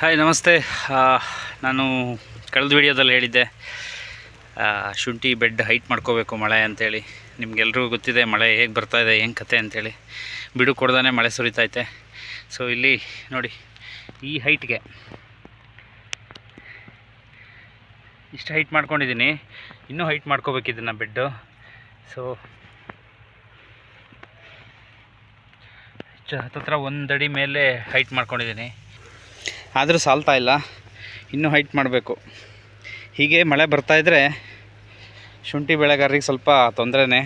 Hi ನಮಸ್ತೆ. ನಾನು ಕಳೆದ ವಿಡಿಯೋದಲ್ಲಿ ಹೇಳಿದ್ದೆ ಶುಂಠಿ ಬೆಡ್ ಹೈಟ್ ಮಾಡ್ಕೋಬೇಕು ಮಳೆ ಅಂತೇಳಿ. ನಿಮಗೆಲ್ಲರಿಗೂ ಗೊತ್ತಿದೆ, ಮಳೆ ಹೇಗೆ ಬರ್ತಾ ಇದೆ, ಏನು ಕತೆ ಅಂತೇಳಿ. ಬಿಡು ಕೊಡ್ದೇ ಮಳೆ ಸುರಿತೈತೆ. ಸೊ ಇಲ್ಲಿ ನೋಡಿ, ಈ ಹೈಟ್ಗೆ ಇಷ್ಟು ಹೈಟ್ ಮಾಡ್ಕೊಂಡಿದ್ದೀನಿ. ಇನ್ನೂ ಹೈಟ್ ಮಾಡ್ಕೋಬೇಕು ಇದನ್ನು ಬೆಡ್ಡು. ಸೊ ಹತ್ತತ್ರ ಒಂದು ಅಡಿ ಮೇಲೆ ಹೈಟ್ ಮಾಡ್ಕೊಂಡಿದ್ದೀನಿ. ಆದರೂ ಸಾಲ್ತಾ ಇಲ್ಲ. ಇನ್ನೂ ಹೈಟ್ ಮಾಡಬೇಕು. ಹೀಗೆ ಮಳೆ ಬರ್ತಾಯಿದ್ರೆ ಶುಂಠಿ ಬೆಳೆಗಾರರಿಗೆ ಸ್ವಲ್ಪ ತೊಂದರೆನೇ.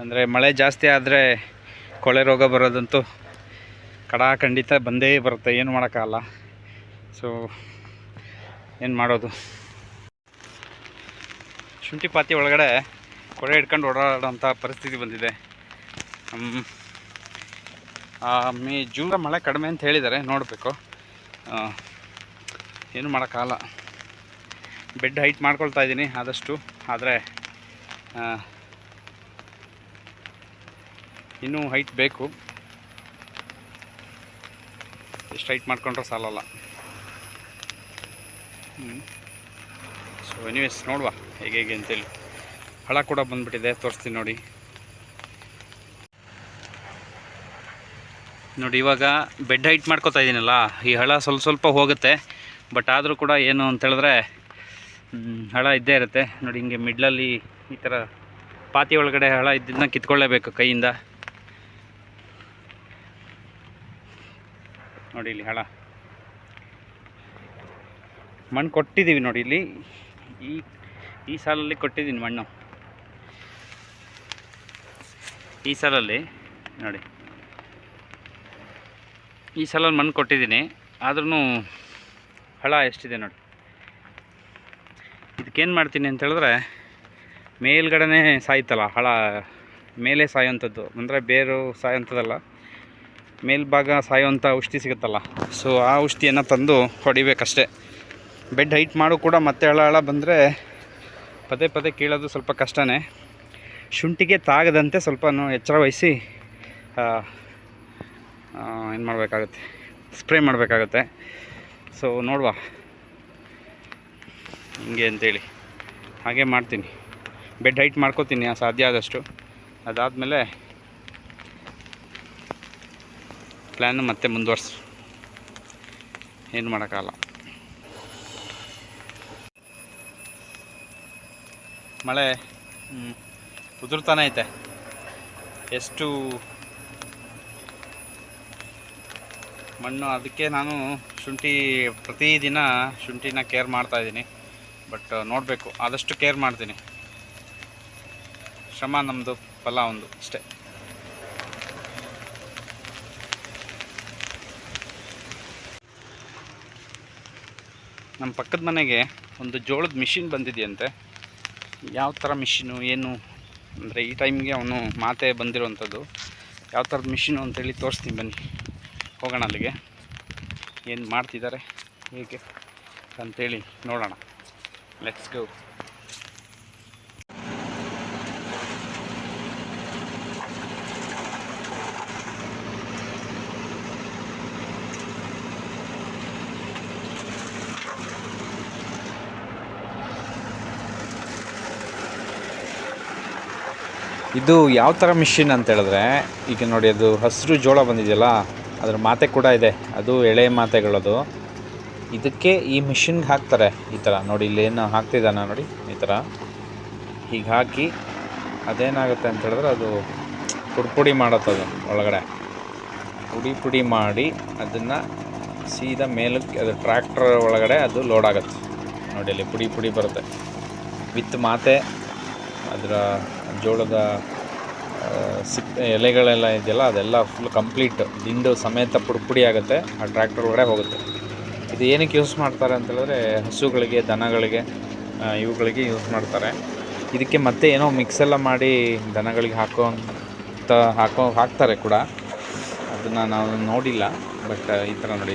ಅಂದರೆ ಮಳೆ ಜಾಸ್ತಿ ಆದರೆ ಕೊಳೆ ರೋಗ ಬರೋದಂತೂ ಕಡಾ ಖಂಡಿತ ಬಂದೇ ಬರುತ್ತೆ. ಏನು ಮಾಡೋಕ್ಕಾಗಲ್ಲ. ಸೊ ಏನು ಮಾಡೋದು? ಶುಂಠಿ ಪಾತಿ ಒಳಗಡೆ ಕೊಳೆ ಹಿಡ್ಕೊಂಡು ಓಡಾಡೋಂಥ ಪರಿಸ್ಥಿತಿ ಬಂದಿದೆ. ಮೇ ಜೂನ್ ಮಳೆ ಕಡಿಮೆ ಅಂತ ಹೇಳಿದ್ದಾರೆ. ನೋಡಬೇಕು. ಏನು ಮಾಡೋಕ್ಕಾಗಲ್ಲ. ಬೆಡ್ ಹೈಟ್ ಮಾಡ್ಕೊಳ್ತಾ ಇದ್ದೀನಿ ಆದಷ್ಟು, ಆದರೆ ಇನ್ನೂ ಹೈಟ್ ಬೇಕು. ಎಷ್ಟು ಹೈಟ್ ಮಾಡ್ಕೊಂಡ್ರೆ ಸಾಲಲ್ಲ. ಸೊ ಎನಿವೇಸ್ ನೋಡುವ ಹೇಗೆ ಹೇಗೆ ಅಂತೇಳಿ. ಹಳ ಕೂಡ ಬಂದುಬಿಟ್ಟಿದೆ, ತೋರಿಸ್ತೀನಿ ನೋಡಿ. ನೋಡಿ, ಇವಾಗ ಬೆಡ್ ಹೈಟ್ ಮಾಡ್ಕೋತಾ ಇದ್ದೀನಲ್ಲ ಈ ಹಳ ಸ್ವಲ್ಪ ಸ್ವಲ್ಪ ಹೋಗುತ್ತೆ ಬಟ್ ಆದರೂ ಕೂಡ ಏನು ಅಂತ ಹೇಳಿದ್ರೆ ಹಳ ಇದ್ದೇ ಇರುತ್ತೆ. ನೋಡಿ, ಹಿಂಗೆ ಮಿಡ್ಲಲ್ಲಿ ಈ ಥರ ಪಾತಿ ಒಳಗಡೆ ಹಳ ಇದ್ದಿದ್ದನ್ನ ಕಿತ್ಕೊಳ್ಳೇಬೇಕು ಕೈಯಿಂದ. ನೋಡಿ, ಇಲ್ಲಿ ಹಳ. ಮಣ್ಣು ಕೊಟ್ಟಿದ್ದೀವಿ ನೋಡಿ, ಇಲ್ಲಿ ಈ ಈ ಸಾಲಲ್ಲಿ ಕೊಟ್ಟಿದ್ದೀನಿ ಮಣ್ಣು. ಈ ಸಾಲಲ್ಲಿ, ನೋಡಿ. ಈ ಸಲ ಮಣ್ಣು ಕೊಟ್ಟಿದ್ದೀನಿ. ಆದ್ರೂ ಹಳ ಎಷ್ಟಿದೆ ನೋಡಿ. ಇದಕ್ಕೇನು ಮಾಡ್ತೀನಿ ಅಂತ ಹೇಳಿದ್ರೆ, ಮೇಲ್ಗಡೆನೇ ಸಾಯ್ತಲ್ಲ, ಹಳ ಮೇಲೆ ಸಾಯೋಂಥದ್ದು ಅಂದರೆ ಬೇರು ಸಾಯೋಂಥದ್ದಲ್ಲ ಮೇಲ್ಭಾಗ ಸಾಯೋವಂಥ ಔಷಧಿ ಸಿಗುತ್ತಲ್ಲ. ಸೊ ಆ ಔಷಧಿಯನ್ನು ತಂದು ಹೊಡಿಬೇಕಷ್ಟೇ. ಬೆಡ್ ಹೈಟ್ ಮಾಡು ಕೂಡ ಮತ್ತೆ ಹಳ ಹಳ ಬಂದರೆ ಪದೇ ಪದೇ ಕೀಳೋದು ಸ್ವಲ್ಪ ಕಷ್ಟನೇ. ಶುಂಠಿಗೆ ತಾಗದಂತೆ ಸ್ವಲ್ಪ ಎಚ್ಚರ ವಹಿಸಿ ಏನು ಮಾಡಬೇಕಾಗುತ್ತೆ? ಸ್ಪ್ರೇ ಮಾಡಬೇಕಾಗುತ್ತೆ. ಸೊ ನೋಡುವ. ಹಿಂಗೆ ಅಂತೇಳಿ. ಹಾಗೆ ಮಾಡ್ತೀನಿ. ಬೆಡ್ ಹೈಟ್ ಮಾಡ್ಕೋತೀನಿ ಸಾಧ್ಯ ಆದಷ್ಟು. ಅದಾದಮೇಲೆ ಪ್ಲ್ಯಾನು ಮತ್ತೆ ಮುಂದುವರ್ಸು ಏನು ಮಾಡೋಕ್ಕಾಗಲ್ಲ. ಮಳೆ ಉದುರ್ತಾನೆ ಐತೆ. ಎಷ್ಟು ಮಣ್ಣು. ಅದಕ್ಕೆ ನಾನು ಶುಂಠಿ ಪ್ರತಿದಿನ ಶುಂಠಿನ ಕೇರ್ ಮಾಡ್ತಾಯಿದ್ದೀನಿ ಬಟ್ ನೋಡಬೇಕು. ಆದಷ್ಟು ಕೇರ್ ಮಾಡ್ತೀನಿ. ಶ್ರಮ ನಮ್ಮದು ಫಲ ಒಂದು ಅಷ್ಟೇ. ನಮ್ಮ ಪಕ್ಕದ ಮನೆಗೆ ಒಂದು ಜೋಳದ ಮಿಷಿನ್ ಬಂದಿದೆಯಂತೆ. ಯಾವ ಥರ ಮಿಷಿನು ಏನು? ಅಂದರೆ ಈ ಟೈಮ್ಗೆ ಅವನು ಮಾತೆ ಬಂದಿರುವಂಥದ್ದು ಯಾವ ಥರದ ಮಿಷಿನು ಅಂತೇಳಿ ತೋರಿಸ್ತೀನಿ ಬನ್ನಿ. ಹೋಗೋಣ ಅಲ್ಲಿಗೆ. ಏನು ಮಾಡ್ತಿದ್ದಾರೆ, ಹೇಗೆ ಅಂತೇಳಿ ನೋಡೋಣ. ಲೆಟ್ಸ್ ಗೋ ಇದು ಯಾವ ಥರ ಮಿಷಿನ್ ಅಂತ ಹೇಳಿದ್ರೆ, ಈಗ ನೋಡಿ ಅದು ಹಸಿರು ಜೋಳ ಬಂದಿದೆಯಲ್ಲ ಅದ್ರ ಮಾತೆ ಕೂಡ ಇದೆ. ಅದು ಎಳೆ ಮಾತೆಗಳದು. ಇದಕ್ಕೆ ಈ ಮಿಷಿನ್ಗೆ ಹಾಕ್ತಾರೆ ಈ ಥರ ನೋಡಿ ಇಲ್ಲೇನು ಹಾಕ್ತಿದ್ದಾನ ನೋಡಿ, ಈ ಥರ ಹೀಗೆ ಹಾಕಿ ಅದೇನಾಗುತ್ತೆ ಅಂತ ಹೇಳಿದ್ರೆ ಅದು ಪುಡಿ ಪುಡಿ ಮಾಡುತ್ತದು ಒಳಗಡೆ. ಪುಡಿ ಪುಡಿ ಮಾಡಿ ಅದನ್ನು ಸೀದಾ ಮೇಲಕ್ಕೆ, ಅದು ಟ್ರ್ಯಾಕ್ಟರ್ ಒಳಗಡೆ ಅದು ಲೋಡ್ ಆಗುತ್ತೆ. ನೋಡಿ ಅಲ್ಲಿ ಪುಡಿ ಪುಡಿ ಬರುತ್ತೆ. ವಿತ್ ಮಾತೆ, ಅದರ ಜೋಳದ ಸಿಪ್ ಎಲೆಗಳೆಲ್ಲ ಇದೆಯಲ್ಲ, ಅದೆಲ್ಲ ಫುಲ್ ಕಂಪ್ಲೀಟ್ ದಿಂಡು ಸಮೇತ ಪುಡಿ ಆಗುತ್ತೆ, ಆ ಟ್ರ್ಯಾಕ್ಟರ್ ಒಳಗಡೆ ಹೋಗುತ್ತೆ. ಇದು ಏನಕ್ಕೆ ಯೂಸ್ ಮಾಡ್ತಾರೆ ಅಂತ ಹೇಳಿದ್ರೆ, ಹಸುಗಳಿಗೆ, ದನಗಳಿಗೆ ಇವುಗಳಿಗೆ ಯೂಸ್ ಮಾಡ್ತಾರೆ. ಇದಕ್ಕೆ ಮತ್ತೆ ಏನೋ ಮಿಕ್ಸ್ ಎಲ್ಲ ಮಾಡಿ ದನಗಳಿಗೆ ಹಾಕೋ ಅಂತ ಹಾಕೋ, ಹಾಕ್ತಾರೆ ಕೂಡ. ಅದನ್ನು ನಾವು ನೋಡಿಲ್ಲ ಬಟ್ ಈ ಥರ ನೋಡಿ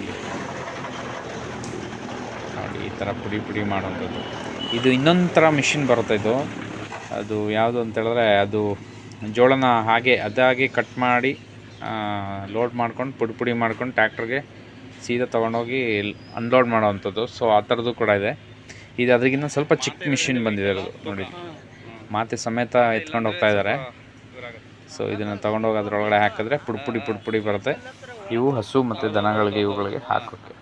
ನೋಡಿ, ಈ ಥರ ಪುಡಿ ಪುಡಿ ಮಾಡೋಂಥದ್ದು ಇದು ಇನ್ನೊಂದು ಥರ ಮಿಷಿನ್ ಬರುತ್ತೆ ಇದು. ಅದು ಯಾವುದು ಅಂತ ಹೇಳಿದ್ರೆ, ಅದು ಜೋಳನ ಹಾಗೆ ಅದಾಗಿ ಕಟ್ ಮಾಡಿ ಲೋಡ್ ಮಾಡ್ಕೊಂಡು ಪುಡಿ ಪುಡಿ ಮಾಡ್ಕೊಂಡು ಟ್ಯಾಕ್ಟ್ರಿಗೆ ಸೀದಾ ತೊಗೊಂಡೋಗಿ ಅನ್ಲೋಡ್ ಮಾಡೋವಂಥದ್ದು. ಸೊ ಆ ಥರದ್ದು ಕೂಡ ಇದೆ. ಇದು ಅದಕ್ಕಿಂತ ಸ್ವಲ್ಪ ಚಿಕ್ಕ ಮಿಷಿನ್ ಬಂದಿದೆ ಅದು ನೋಡಿ. ಮಾತೆ ಸಮೇತ ಎತ್ಕೊಂಡು ಹೋಗ್ತಾ ಇದ್ದಾರೆ. ಸೊ ಇದನ್ನು ತೊಗೊಂಡೋಗಿ ಅದರೊಳಗಡೆ ಹಾಕಿದ್ರೆ ಪುಡಿ ಪುಡಿ ಪುಡಿ ಪುಡಿ ಬರುತ್ತೆ. ಇವು ಹಸು ಮತ್ತು ದನಗಳಿಗೆ ಇವುಗಳಿಗೆ ಹಾಕೋಕ್ಕೆ.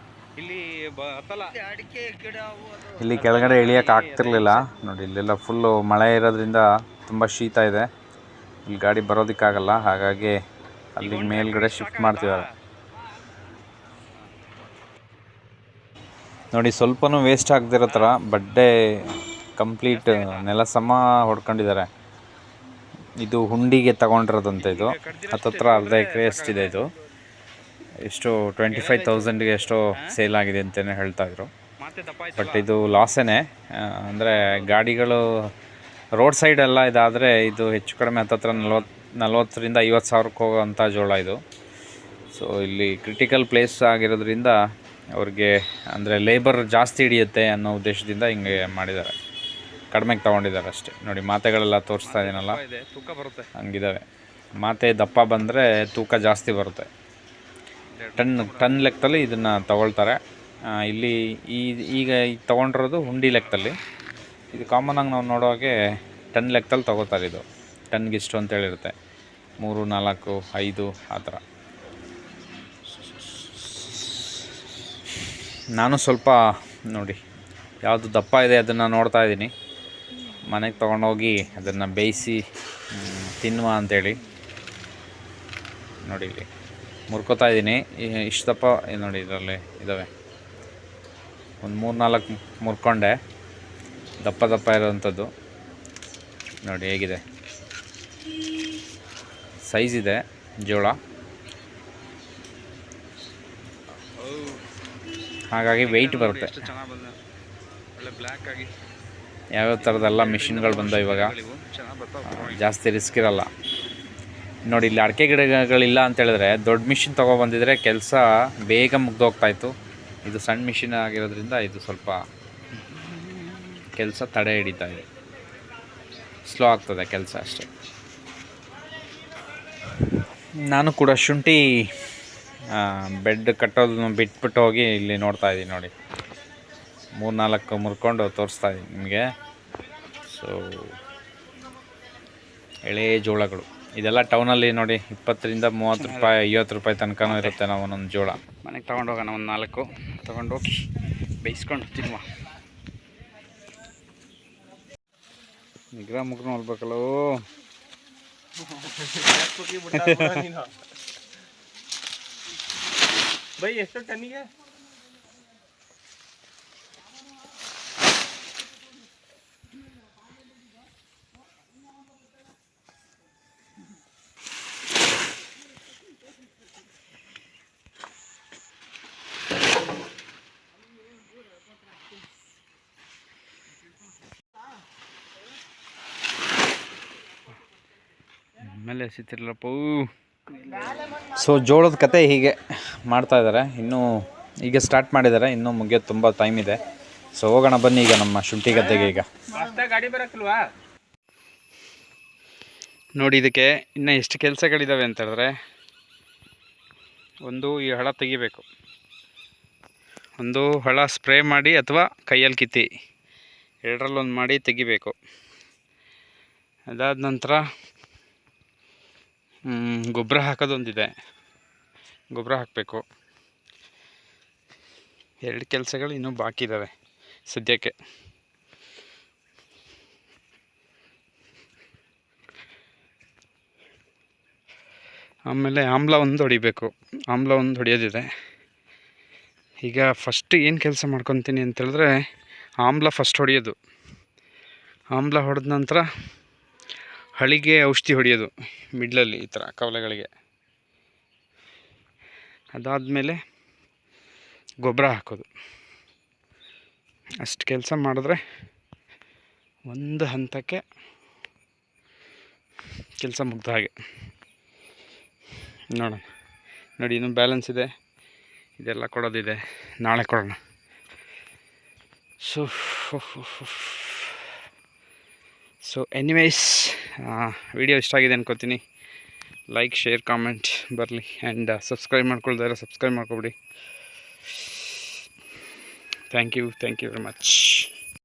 ಇಲ್ಲಿ ಕೆಳಗಡೆ ಇಳಿಯೋಕೆ ಆಗ್ತಿರ್ಲಿಲ್ಲ. ನೋಡಿ ಇಲ್ಲೆಲ್ಲ ಫುಲ್ಲು ಮಳೆ ಇರೋದ್ರಿಂದ ತುಂಬ ಶೀತ ಇದೆ. ಇಲ್ಲಿ ಗಾಡಿ ಬರೋದಕ್ಕಾಗಲ್ಲ, ಹಾಗಾಗಿ ಅಲ್ಲಿ ಮೇಲ್ಗಡೆ ಶಿಫ್ಟ್ ಮಾಡ್ತಿದ್ದಾರೆ. ನೋಡಿ, ಸ್ವಲ್ಪನೂ ವೇಸ್ಟ್ ಆಗದಿರೋ ಥರ ಬಡ್ಡೆ ಕಂಪ್ಲೀಟ್ ನೆಲ ಸಮ ಹೊಡ್ಕೊಂಡಿದ್ದಾರೆ. ಇದು ಹುಂಡಿಗೆ ತಗೊಂಡಿರೋದಂತೆ ಇದು. ಹತ್ತತ್ರ ಅರ್ಧ ಎಕರೆ ಎಷ್ಟಿದೆ ಇದು. ಎಷ್ಟು ಟ್ವೆಂಟಿ ಫೈವ್ ತೌಸಂಡ್ಗೆ ಎಷ್ಟೋ ಸೇಲ್ ಆಗಿದೆ ಅಂತಲೇ ಹೇಳ್ತಾ ಇದ್ರು. ಮತ್ತೆ ದಪ್ಪ ಆಯ್ತು ಬಟ್ ಇದು ಲಾಸೇನೆ ಅಂದರೆ ಗಾಡಿಗಳು ರೋಡ್ ಸೈಡ್ ಎಲ್ಲ ಇದಾದರೆ ಇದು ಹೆಚ್ಚು ಕಡಿಮೆ ಹತ್ತತ್ರ ನಲ್ವತ್ತು ನಲ್ವತ್ತರಿಂದ ಐವತ್ತು ಸಾವಿರಕ್ಕೆ ಹೋಗೋವಂಥ ಜೋಳ ಇದು. ಸೊ ಇಲ್ಲಿ ಕ್ರಿಟಿಕಲ್ ಪ್ಲೇಸ್ ಆಗಿರೋದ್ರಿಂದ ಅವ್ರಿಗೆ ಅಂದರೆ ಲೇಬರ್ ಜಾಸ್ತಿ ಹಿಡಿಯುತ್ತೆ ಅನ್ನೋ ಉದ್ದೇಶದಿಂದ ಹಿಂಗೆ ಮಾಡಿದ್ದಾರೆ. ಕಡಿಮೆಗೆ ತೊಗೊಂಡಿದ್ದಾರೆ ಅಷ್ಟೇ. ನೋಡಿ ಮಾತೆಗಳೆಲ್ಲ ತೋರಿಸ್ತಾ ಇದೀನಲ್ಲ? ಇದೆ ತೂಕ ಬರುತ್ತೆ. ಹಂಗಿದ್ದಾವೆ ಮಾತೆ ದಪ್ಪ ಬಂದರೆ ತೂಕ ಜಾಸ್ತಿ ಬರುತ್ತೆ. ಟನ್ ಟನ್ ಲೆಕ್ಕದಲ್ಲಿ ಇದನ್ನು ತಗೊಳ್ತಾರೆ. ಇಲ್ಲಿ ಈ ಈಗ ಈಗ ತೊಗೊಂಡಿರೋದು ಹುಂಡಿ ಲೆಕ್ಕದಲ್ಲಿ. ಇದು ಕಾಮನಾಗಿ ನಾವು ನೋಡೋ ಹಾಗೆ ಟನ್ ಲೆಕ್ಕದಲ್ಲಿ ತೊಗೋತಾರೆ ಇದು. ಟನ್ಗೆ ಇಷ್ಟು ಅಂತ ಹೇಳಿರುತ್ತೆ. ಮೂರು, ನಾಲ್ಕು, ಐದು, ಆ ಥರ. ನಾನು ಸ್ವಲ್ಪ ನೋಡಿ, ಯಾವುದು ದಪ್ಪ ಇದೆ ಅದನ್ನು ನೋಡ್ತಾ ಇದ್ದೀನಿ. ಮನೆಗೆ ತೊಗೊಂಡೋಗಿ ಅದನ್ನು ಬೇಯಿಸಿ ತಿನ್ನುವ ಅಂತೇಳಿ. ನೋಡಿ ಇಲ್ಲಿ ಮುರ್ಕೋತಾ ಇದ್ದೀನಿ. ಇಷ್ಟು ದಪ್ಪ ನೋಡಿ ಇದರಲ್ಲಿ ಇದ್ದಾವೆ ಒಂದು ಮೂರು, ನಾಲ್ಕು ಮುರ್ಕೊಂಡೆ. ದಪ್ಪ ದಪ್ಪ ಇರೋವಂಥದ್ದು. ನೋಡಿ ಹೇಗಿದೆ. ಸೈಜ್ ಇದೆ ಜೋಳ. ಹಾಗಾಗಿ ವೆಯ್ಟ್ ಬರುತ್ತೆ. ಯಾವ್ಯಾವ ಥರದ್ದೆಲ್ಲ ಮಿಷಿನ್ಗಳು ಬಂದವು ಇವಾಗ? ಜಾಸ್ತಿ ರಿಸ್ಕ್ ಇರಲ್ಲ. ನೋಡಿ ಇಲ್ಲಿ ಅಡಿಕೆ ಗಿಡಗಳಿಲ್ಲ ಅಂತೇಳಿದ್ರೆ ದೊಡ್ಡ ಮಿಷಿನ್ ತೊಗೊಬಂದಿದ್ರೆ ಕೆಲಸ ಬೇಗ ಮುಗ್ದೋಗ್ತಾಯಿತ್ತು ಇದು ಸಣ್ಣ ಮಿಷಿನ್ ಆಗಿರೋದ್ರಿಂದ ಇದು ಸ್ವಲ್ಪ ಕೆಲಸ ತಡೆ ಹಿಡಿತಾ ಇದೆ. ಸ್ಲೋ ಆಗ್ತದೆ ಕೆಲಸ ಅಷ್ಟೇ. ನಾನು ಕೂಡ ಶುಂಠಿ ಬೆಡ್ ಕಟ್ಟೋದನ್ನು ಬಿಟ್ಬಿಟ್ಟು ಹೋಗಿ ಇಲ್ಲಿ ನೋಡ್ತಾ ಇದ್ದೀನಿ ನೋಡಿ. ಮೂರು ನಾಲ್ಕು ಮುರ್ಕೊಂಡು ತೋರಿಸ್ತಾ ಇದ್ದೀನಿ ನಿಮಗೆ. ಸೊ ಎಳೆ ಜೋಳಗಳು. ಇದೆಲ್ಲ ಟೌನಲ್ಲಿ ನೋಡಿ ಇಪ್ಪತ್ತರಿಂದ ಮೂವತ್ತು ರೂಪಾಯಿ ಐವತ್ತು ರೂಪಾಯಿ ತನಕನೂ ಇರುತ್ತೆ ನಾವು ಒಂದೊಂದು ಜೋಳ. ಮನೆಗೆ ತೊಗೊಂಡೋಗೋಣ ಒಂದು ನಾಲ್ಕು. ತೊಗೊಂಡೋಗಿ ಬೇಯಿಸ್ಕೊಂಡು ತಿನ್ನುವ. ನಿಗ್ರಹ ಮುಗ್ರ ನೋಡ್ಬೇಕಲ್ಲೋ ಬೈ ಎಷ್ಟು ಟನ್ನಿಗೆ ಆಮೇಲೆ ಎಸಿತಿರ್ಲಪ್ಪ ಸೊ ಜೋಳದ ಕತೆ ಹೀಗೆ ಮಾಡ್ತಾ ಇದ್ದಾರೆ. ಇನ್ನೂ ಈಗ ಸ್ಟಾರ್ಟ್ ಮಾಡಿದ್ದಾರೆ. ಇನ್ನೂ ಮುಗಿಯೋದು ತುಂಬ ಟೈಮ್ ಇದೆ. ಸೊ ಹೋಗೋಣ ಬನ್ನಿ ಈಗ ನಮ್ಮ ಶುಂಠಿ ಗದ್ದೆಗೆ ಈಗ. ಗಾಡಿ ನೋಡಿ ಇದಕ್ಕೆ ಇನ್ನು ಎಷ್ಟು ಕೆಲಸಗಳಿದ್ದಾವೆ ಅಂತ ಹೇಳಿದ್ರೆ ಒಂದು ಈ ಹಳ ತೆಗಿಬೇಕು. ಒಂದು ಹಳ ಸ್ಪ್ರೇ ಮಾಡಿ ಅಥವಾ ಕೈಯಲ್ಲಿ ಕಿತ್ತಿ ಎರಡರಲ್ಲೊಂದು ಮಾಡಿ ತೆಗಿಬೇಕು. ಅದಾದ ನಂತರ ಗೊಬ್ಬರ ಹಾಕೋದೊಂದಿದೆ. ಗೊಬ್ಬರ ಹಾಕಬೇಕು. ಎರಡು ಕೆಲಸಗಳು ಇನ್ನೂ ಬಾಕಿ ಇದ್ದಾವೆ ಸದ್ಯಕ್ಕೆ. ಆಮೇಲೆ ಆಮ್ಲ ಒಂದು ಹೊಡಿಬೇಕು. ಆಮ್ಲ ಒಂದು ಹೊಡೆಯೋದಿದೆ. ಈಗ ಫಸ್ಟ್ ಏನು ಕೆಲಸ ಮಾಡ್ಕೊತೀನಿ ಅಂತ ಹೇಳಿದ್ರೆ ಆಮ್ಲ ಫಸ್ಟ್ ಹೊಡೆಯೋದು. ಆಮ್ಲ ಹೊಡೆದ ನಂತರ ಹಳಿಗೆ ಔಷಧಿ ಹೊಡೆಯೋದು, ಮಿಡ್ಲಲ್ಲಿ ಈ ಥರ ಕವಲೆಗಳಿಗೆ. ಅದಾದಮೇಲೆ ಗೊಬ್ಬರ ಹಾಕೋದು. ಅಷ್ಟು ಕೆಲಸ ಮಾಡಿದ್ರೆ ಒಂದು ಹಂತಕ್ಕೆ ಕೆಲಸ ಮುಗ್ದ ಹಾಗೆ. ನೋಡೋಣ. ನೋಡಿ, ಇನ್ನೂ ಬ್ಯಾಲೆನ್ಸ್ ಇದೆ. ಇದೆಲ್ಲ ಕೊಡೋದಿದೆ. ನಾಳೆ ಕೊಡೋಣ. ಸೊ ಸೊ ಎನಿವೇಸ್ ವಿಡಿಯೋ ಇಷ್ಟ ಆಗಿದೆ ಅನ್ಕೋತೀನಿ. ಲೈಕ್ ಶೇರ್ ಕಾಮೆಂಟ್ ಬರಲಿ. ಆ್ಯಂಡ್ ಸಬ್ಸ್ಕ್ರೈಬ್ ಮಾಡ್ಕೊಳ್ದಾರೆ subscribe ಮಾಡ್ಕೊಬಿಡಿ. Thank you thank you very much